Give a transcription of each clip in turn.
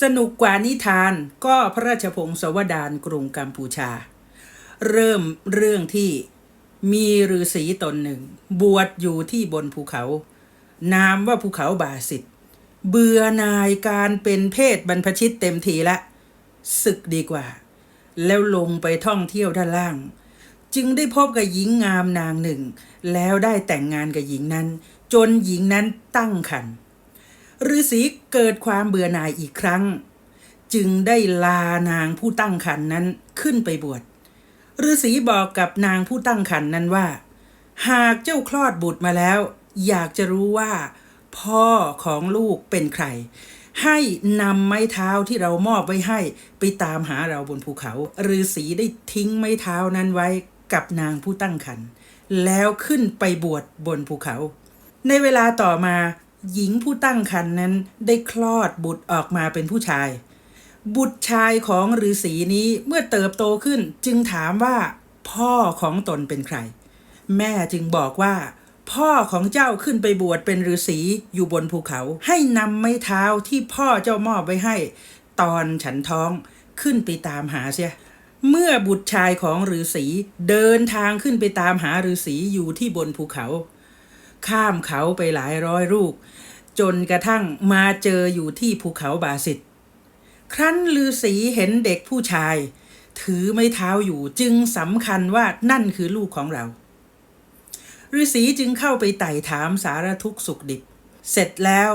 สนุกกว่านิทานก็พระราชพงศาวดารกรุงกัมพูชา เริ่มเรื่องที่มีฤาษีตนหนึ่ง บวชอยู่ที่บนภูเขา นามว่าภูเขาบาสิทธิ์เบื่อนายการเป็นเพศบรรพชิตเต็มทีละศึกดีกว่า แล้วลงไปท่องเที่ยวด้านล่าง จึงได้พบกับหญิงงามนางหนึ่ง แล้วได้แต่งงานกับหญิงนั้น จนหญิงนั้นตั้งครรภ์ ฤาษีเกิดความเบื่อหน่ายอีกครั้ง จึงได้ลานางผู้ตั้งครรภ์นั้นขึ้นไปบวชฤาษีบอกกับนางผู้ตั้งครรภ์นั้นว่า หากเจ้าคลอดบุตรมาแล้ว อยากจะรู้ว่า พ่อของลูกเป็นใคร ให้นำไม้เท้าที่เรามอบไว้ให้ไปตามหาเราบนภูเขาฤาษีได้ทิ้งไม้เท้านั้นไว้กับนางผู้ตั้งครรภ์แล้วขึ้นไปบวชบนภูเขา ในเวลาต่อมา หญิงผู้ตั้งครรภ์นั้นได้คลอดบุตรออกมาเป็นผู้ชาย บุตรชายของฤาษีนี้เมื่อเติบโตขึ้นจึงถามว่าพ่อของตนเป็นใคร แม่จึงบอกว่า พ่อของเจ้าขึ้นไปบวชเป็นฤาษีอยู่บนภูเขา ให้นำไม้เท้าที่พ่อเจ้ามอบไว้ให้ ตอนฉันท้องขึ้นไปตามหาเสียเมื่อบุตรชายของฤาษีเดินทางขึ้นไปตามหาฤาษีอยู่ที่บนภูเขา ข้ามเขาไปหลายร้อยลูก จนกระทั่งมาเจออยู่ที่ภูเขาบาสิตครั้นฤาษีเห็นเด็กผู้ชาย ถือไม้เท้าอยู่จึงสำคัญว่านั่นคือลูกของเราฤาษีจึงเข้าไปไต่ถามสารทุกข์สุขดิบ เสร็จแล้ว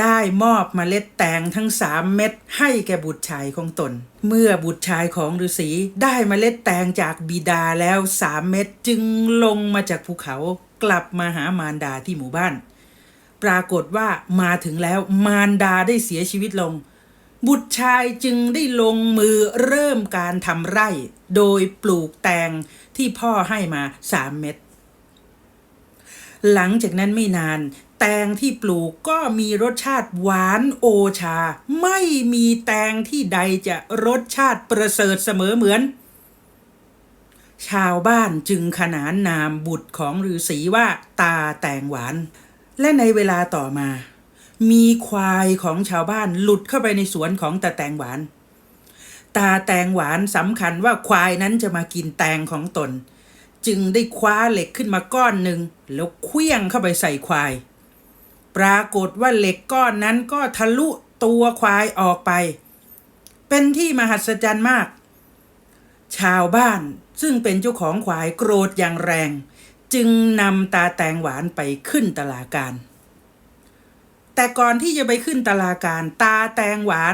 ได้มอบเมล็ดแตงทั้งสามเม็ดให้แก่บุตรชายของตน เมื่อบุตรชายของฤาษีได้เมล็ดแตงจากบิดาแล้วสามเม็ดจึงลงมาจากภูเขากลับมาหามารดาที่หมู่บ้าน ปรากฏว่ามาถึงแล้วมารดาได้เสียชีวิตลง บุตรชายจึงได้ลงมือเริ่มการทำไร่ โดยปลูกแตงที่พ่อให้มาสามเม็ด หลังจากนั้นไม่นาน แตงที่ปลูกก็มีรสชาติหวานโอชา ไม่มีแตงที่ใดจะรสชาติประเสริฐเสมอเหมือน ชาวบ้านจึงขนานนามบุตรของฤาษีว่าตาแตงหวาน และในเวลาต่อมา มีควายของชาวบ้านหลุดเข้าไปในสวนของตาแตงหวาน ตาแตงหวานสำคัญว่าควายนั้นจะมากินแตงของตน จึงได้คว้าเหล็กขึ้นมาก้อนหนึ่งแล้วเคลี้ยงเข้าไปใส่ควาย ปรากฏว่าเหล็กก้อนนั้นก็ทะลุตัวควายออกไป เป็นที่มหัศจรรย์มาก ชาวบ้านซึ่งเป็นเจ้าของควายโกรธอย่างแรง จึงนำตาแตงหวานไปขึ้นตลาการ แต่ก่อนที่จะไปขึ้นตลาการ ตาแตงหวาน